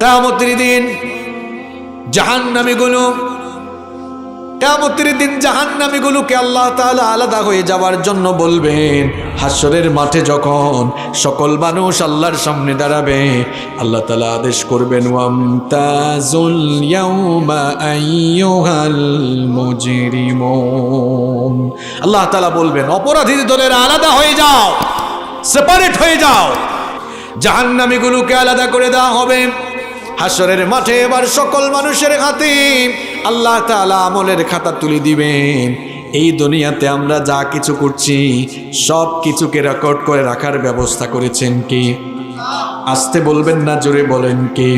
কামতের দিন জাহান্নামীগুলো কামতের দিন জাহান্নামীগুলোকে আল্লাহ তালা আলাদা হয়ে যাওয়ার জন্য বলবেন হাসরের মাঠে যখন সকল মানুষ আল্লাহর সামনে দাঁড়াবে, আল্লাহ তালা আদেশ করবেন আল্লাহ তালা বলবেন অপরাধী দলের আলাদা হয়ে যাও সেপারেট হয়ে যাও। জাহান্নামীগুলোকে আলাদা করে দেওয়া হবে। হাসরের মাঠে এবার সকল মানুষের হাতে আল্লাহ তালা আমলের খাতা তুলে দিবেন। এই দুনিয়াতে আমরা যা কিছু করছি, সব কিছুকে রেকর্ড করে রাখার ব্যবস্থা করেছেন কি? আসতে বলবেন না, জোরে বলেন কি?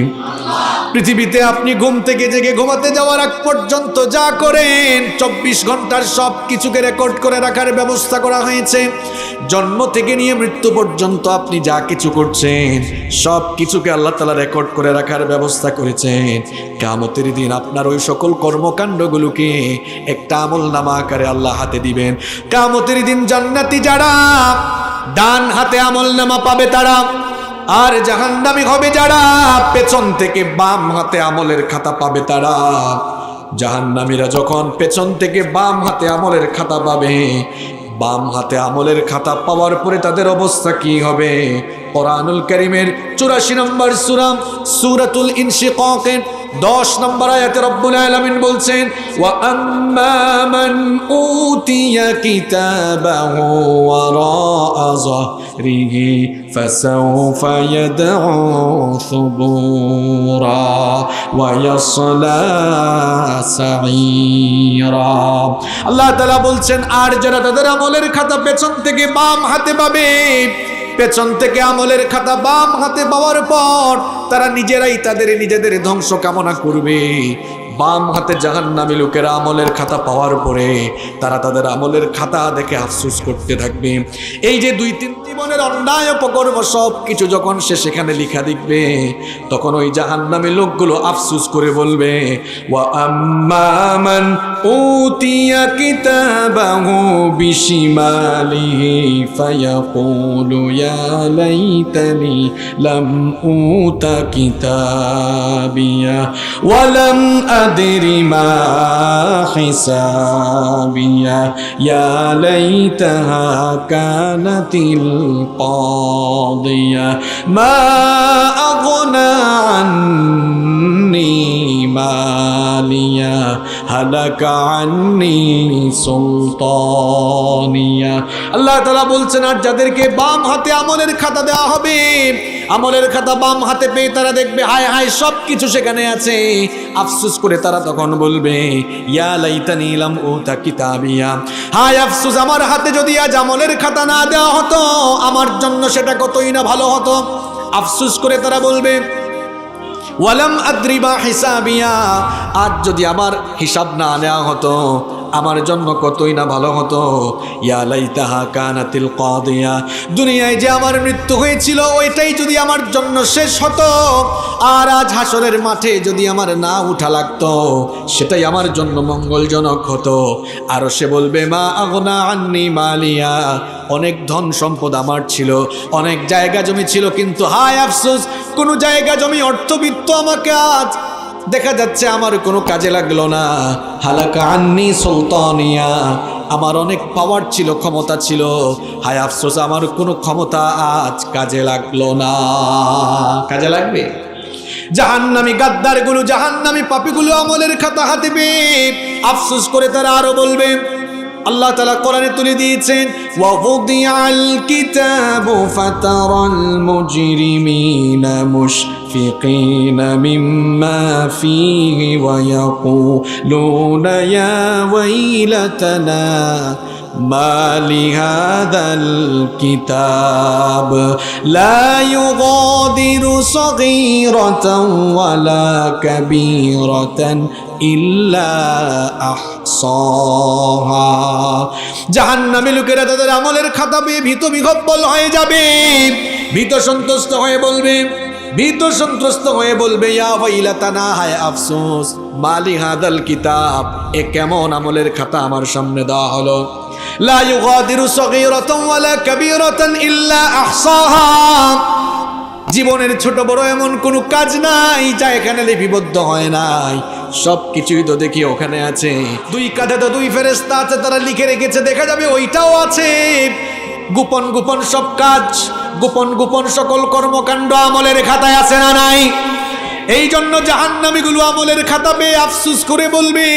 পৃথিবীতে আপনি ঘুম থেকে জেগে ঘুমাতে যাওয়ার আগ পর্যন্ত যা করেন, চব্বিশ ঘণ্টার সব কিছুকে রেকর্ড করে রাখার ব্যবস্থা করা হয়েছে। জন্ম থেকে নিয়ে মৃত্যু পর্যন্ত আপনি যা কিছু করছেন, সব কিছুকে আল্লাহ তালা রেকর্ড করে রাখার ব্যবস্থা করেছেন। কামতের দিন আপনার ওই সকল কর্মকাণ্ডগুলোকে একটা আমল নামা আকারে আল্লাহ হাতে দিবেন। কামতের দিন জান্নাতি যারা, ডান হাতে আমল নামা পাবে তারা। আর জাহান্নামি হবে যারা, পেছন থেকে বাম হাতে আমলের খাতা পাবে তারা। জাহান্নামীরা যখন পেছন থেকে বাম হাতে আমলের খাতা পাবে, বাম হাতে আমলের খাতা পাওয়ার পরে তাদের অবস্থা কি হবে? কোরআনুল করিমের চুরাশি নম্বর সুরাম সুরাতুল ইনশিকাকের দশ নম্বর আয়াতে রব্বুল আলামিন বলছেন, ওয়া আম্মা মান উতিয়া কিতাবাহু ওয়ারাআ যাহরিহি ফাসাউফা ইয়াদউ সুবুরা আল্লাহ তাআলা বলছেন, আর যারা তাদের আমলের খাতা পেছন থেকে বাম হাতে পাবে পেছন থেকে আমলের খাতা বাম হাতে পাওয়ার পর তারা নিজেরাই তাদের নিজেদের ধ্বংস কামনা করবে। বাম হাতে জাহান্নামী লোকেরা আমলের খাতা পাওয়ার পরে তারা তাদের আমলের খাতা দেখে আফসুস করতে থাকবে। এই যে দুই তিন জীবনের অন্যায় অপকর্ম সব কিছু যখন সে সেখানে লিখা দেখবে, তখন ওই জাহান্নামী লোকগুলো আফসুস করে বলবে, ওয়া قدري ما حسابي يا ليتها كانت القاضية ما أغنى হালাকা আন্নি সুলতানিয়া। আল্লাহ তারা বলছেন, আর যাদেরকে বাম হাতে আমলের খাতা দেওয়া হবে, আমলের খাতা বাম হাতে পেয়ে তারা দেখবে, হায় হায় সব কিছু সেখানে আছে। আফসুস করে তারা তখন বলবে, ইয়া লাইতা নিলাম ও তা কিতাবিয়া। হায় আফসুস, আমার হাতে যদি আজ আমলের খাতা না দেওয়া হতো, আমার জন্য সেটা কতই না ভালো হতো? আফসুস করে তারা বলবে ওয়ালাম আদ্রিবা হিসাবিয়া। আজ যদি আমার হিসাব না নেওয়া হতো আমার জন্য কতই না ভালো হতো। দুনিয়ায় যে আমার মৃত্যু হয়েছিল, ওইটাই যদি আমার জন্য শেষ হতো, আর আজ হাসরের মাঠে যদি আমার না উঠা লাগতো, সেটাই আমার জন্য মঙ্গলজনক হতো। আর সে বলবে, মা মালিয়া। অনেক ধন সম্পদ আমার ছিল, অনেক জায়গা জমি ছিল, কিন্তু হায় আফসোস, কোনো জায়গা জমি অর্থবিত্ত আমাকে আজ দেখা যাচ্ছে আমার কোনো কাজে লাগল না। হালাকা আন্নি সুলতানিয়া, আমার অনেক পাওয়ার ছিল, ক্ষমতা ছিল। হায় আফসোস, আমার কোনো ক্ষমতা আজ কাজে লাগল না। কাজে লাগবে? জাহান্নামি গাদ্দারগুলো, জাহান্নামি পাপিগুলো আমলের খাতা হাতে পেয়ে আফসোস করে তারা আরও বলবে আল্লাহ তালা কোরআনে তুলে দিয়েছেন ওয়াহুদিয়াল কিতাবু ফাতারাল মুজরিমিনা মুশফিকিনা মিম্মা ফীহি ওয়া ইয়াকুলুনা ইয়া ওয়াইলাতানা ما لهذا الكتاب لا يغادر صغيرة ولا كبيرة إلا أحصاها জাহান্নামী লোকেরা তাদের আমলের খাতা পেয়ে ভীত বিহব্বল হয়ে যাবে ভীত সন্তুষ্ট হয়ে বলবে ভীত সন্ত্রস্ত হয়ে বলবে ইয়া ওয়াইলাতানা হায় আফসোস মালি হাদাল কিতাব এ কেমন আমলের খাতা আমার সামনে দেওয়া হলো লা ইউগাদিরু সগীরাতান ইল্লা জীবনের ছোট বড় এমন কোনো কাজ নাই যা এখানে লিপিবদ্ধ হয় নাই। সব কিছুই তো দেখি ওখানে আছে। দুই কাঁধে তো দুই ফেরেস্তা আছে, তারা লিখে রেখেছে, দেখা যাবে ওইটাও আছে। গোপন গোপন সব কাজ, গোপন গোপন সকল কর্মকাণ্ড আমলের খাতায় আছে না নাই? এই জন্য জাহান্নামীগুলো আমলের খাতা পেয়ে আফসুস করে বলবে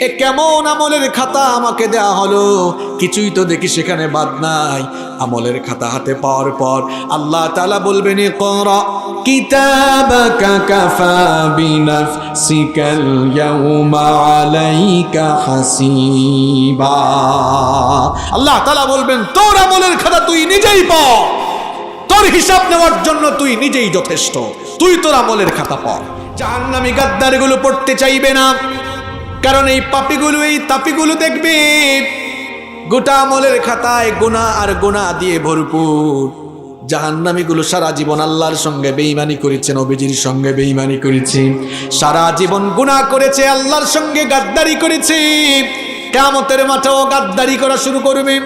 এ কেমন আমলের খাতা আমাকে দেয়া হলো? কিছুই তো দেখি সেখানে বাদ নাই। আমলের খাতা হাতে পাওয়ার পর আল্লাহ তালা বলবেন করা কিতাবাকা আল্লাহ তালা বলবেন, তোর আমলের খাতা তুই নিজেই পাও তোর হিসাব নেওয়ার জন্য তুই নিজেই যথেষ্ট। তুই তোর আমলের খাতা পড় জাহান্নামি গাদ্দারগুলো পড়তে চাইবে না। কারণ এই পাপিগুলো, এই তাপিগুলো দেখবে। গোটা আমলের খাতায় গোনা আর গোনা দিয়ে ভরপুর। জাহান্নামীগুলো সারা জীবন আল্লাহর সঙ্গে বেইমানি করেছে নবীজির সঙ্গে বেইমানি করেছে। সারা জীবন গুনাহ করেছে, আল্লাহর সঙ্গে গাদ্দারি করেছে। কেমতের মাঠেও গাদ্দারি করা শুরু করবে।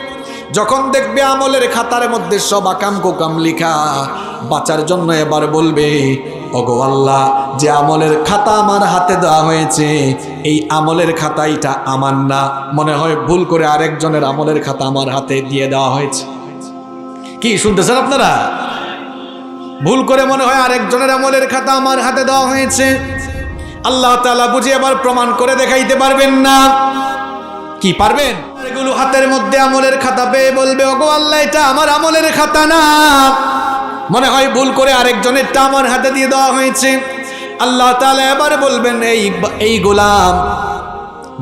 যখন দেখবে আমলের খাতার মধ্যে সব আকাম কোকাম লিখা, বাঁচার জন্য এবার বলবে ওগো আল্লাহ, যে আমলের খাতা আমার হাতে দেওয়া হয়েছে, এই আমলের খাতা এটা আমার না। মনে হয় ভুল করে আরেকজনের আমলের খাতা আমার হাতে দিয়ে দেওয়া হয়েছে। কি শুনতেছেন আপনারা? ভুল করে মনে হয় আরেকজনের আমলের খাতা আমার হাতে দেওয়া হয়েছে। আল্লাহ তালা বুঝে আবার প্রমাণ করে দেখাইতে পারবেন না। কি পারবেন? এগুলো হাতের মধ্যে আমলের খাতা পেয়ে বলবে, ওগো আল্লাহ, এটা আমার আমলের খাতা না। মনে হয় ভুল করে আরেকজনেরটা আমার হাতে দিয়ে দেওয়া হয়েছে। আল্লাহ তাআলা এবার বলবেন, এই এই গোলাম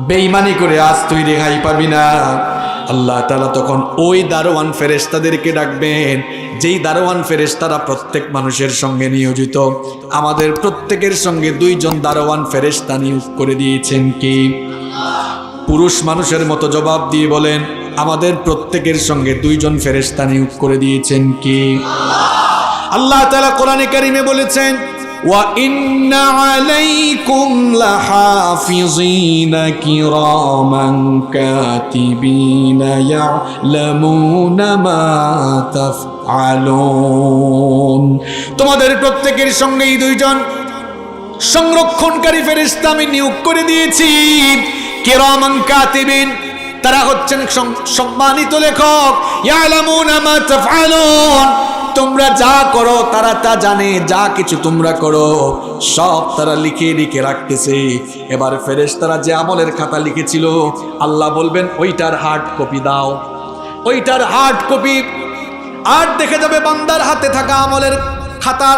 বেইমানি করে আজ তুই রেহাই পাবি না। আল্লাহ তালা তখন ওই দারোয়ান ফেরেশতাদেরকে ডাকবেন, যেই দারোয়ান ফেরেশতারা প্রত্যেক মানুষের সঙ্গে নিয়োজিত। আমাদের প্রত্যেকের সঙ্গে দুইজন দারোয়ান ফেরেশতা নিয়োগ করে দিয়েছেন কি? পুরুষ মানুষের মতো জবাব দিয়ে বলেন, আমাদের প্রত্যেকের সঙ্গে দুইজন ফেরেশতা নিয়োগ করে দিয়েছেন কি? আল্লাহ তালা কোরআনে কারিমে বলেছেন তোমাদের প্রত্যেকের সঙ্গেই দুইজন সংরক্ষণকারী ফেরেশতা আমি নিয়োগ করে দিয়েছি। কিরামান কাতিবিন, তারা হচ্ছেন সম্মানিত লেখক। মা যা করো তারা তা জানে, যা কিছু তোমরা করো, সব তারা লিখে লিখে রাখতেছে। এবার ফেরেশতারা যে আমলের খাতা লিখেছিল, আল্লাহ বলবেন, ওইটার হার্ড কপি দাও। ওইটার হার্ড কপি আর দেখে যাবে, বান্দার হাতে থাকা আমলের খাতা,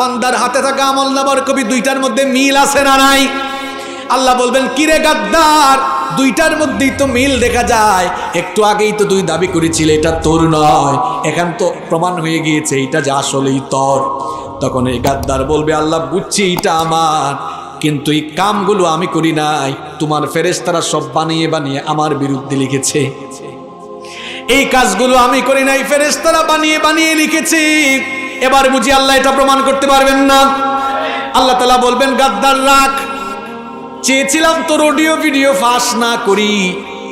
বান্দার হাতে থাকা আমল নামার কপি দুইটার মধ্যে মিল আছে না নাই? আল্লাহ বলবেন, কিরে গাদ্দার দুইটার মধ্যেই তো মিল দেখা যায়। একটু আগেই তো তুই দাবি করেছিলে, এটা তোর নয়। এখন তো প্রমাণ হয়ে গিয়েছে, এটা যে আসলেই তোর। তখন এই গাদ্দার বলবে, আল্লাহ, বুঝছি এটা আমার, কিন্তু এই কামগুলো আমি করি নাই। তোমার ফেরেশতারা সব বানিয়ে বানিয়ে আমার বিরুদ্ধে লিখেছে। এই কাজগুলো আমি করি নাই, ফেরেশতারা বানিয়ে বানিয়ে লিখেছি। এবার বুঝি আল্লাহ এটা প্রমাণ করতে পারবেন না? আল্লাহ তালা বলবেন, গাদ্দার, রাখ। চেয়েছিলাম তোর অডিও ভিডিও ফাঁস না করি।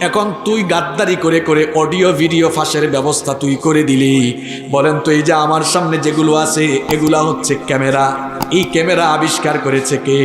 এখন তুই গাদ্দারি করে করে অডিও ভিডিও ফাঁসের ব্যবস্থা তুই করে দিলি। বলেন তো, এই যে আমার সামনে যেগুলো আছে, এগুলা হচ্ছে ক্যামেরা। এই ক্যামেরা আবিষ্কার করেছে কে?